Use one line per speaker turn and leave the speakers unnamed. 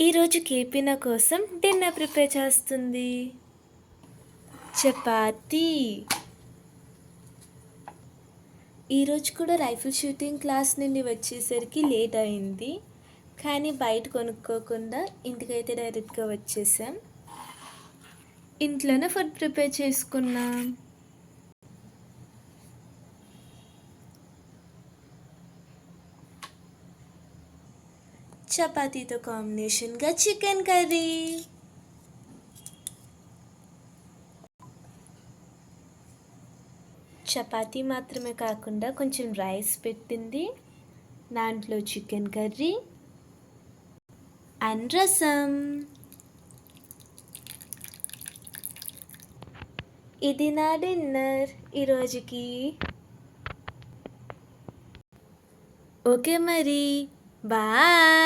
ఈరోజు కేపిన కోసం dinner prepare చేస్తుంది. చపాతి. ఈరోజు కూడా రైఫిల్ షూటింగ్ క్లాస్ నుండి వచ్చేసరికి లేట్ అయింది. కానీ బయట కొనుక్కోకుండా ఇంటికైతే డైరెక్ట్గా వచ్చేసాం. ఇంట్లోనే ఫుడ్ ప్రిపేర్ చేసుకున్నాం. చపాతీతో కాంబినేషన్గా చికెన్ కర్రీ. చపాతీ మాత్రమే కాకుండా కొంచెం రైస్ పెట్టింది. దాంట్లో చికెన్ కర్రీ అండ్ రసం. ఇది నా డిన్నర్ ఈరోజుకి. ఓకే మరి. బాయ్.